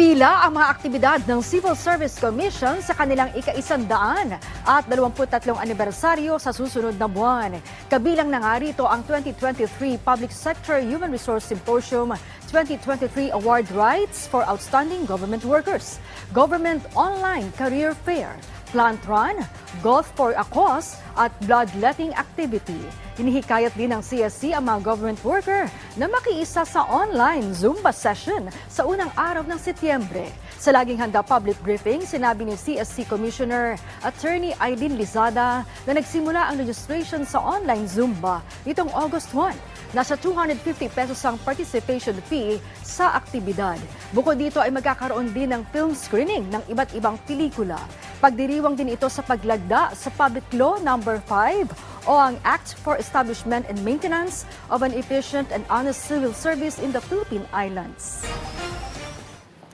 Pila ang mga aktibidad ng Civil Service Commission sa kanilang ika-isandaan at 23 anibersaryo sa susunod na buwan. Kabilang na nga rito ang 2023 Public Sector Human Resource Symposium 2023 Award Rights for Outstanding Government Workers, Government Online Career Fair, Plant Run, Golf for a Cause at Bloodletting Activity. Hinihikayat din ng CSC ang mga government worker na makiisa sa online Zumba session sa unang araw ng Setyembre. Sa laging handa public briefing, sinabi ni CSC Commissioner Attorney Aileen Lizada na nagsimula ang registration sa online Zumba nitong August 1. Nasa 250 pesos ang participation fee sa aktibidad. Bukod dito ay magkakaroon din ng film screening ng iba't ibang pelikula. Pagdiriwang din ito sa paglagda sa Public Law Number 5 o ang Act for Establishment and Maintenance of an Efficient and Honest Civil Service in the Philippine Islands.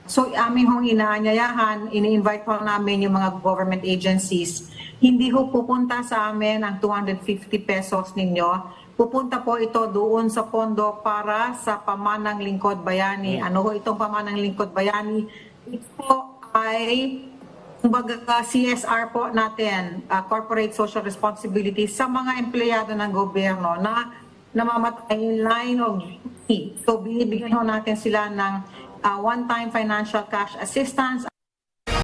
So amin hong inaanyayahan, ini-invite po namin yung mga government agencies. Hindi ho pupunta sa amin ang 250 pesos ninyo. Pupunta po ito doon sa pondo para sa pamanang lingkod bayani. Ano ho itong pamanang lingkod bayani? Ito ay kumbaga CSR po natin, uh, corporate social responsibility sa mga empleyado ng gobyerno na namamatay in line of duty. So binibigyan natin sila ng uh, one-time financial cash assistance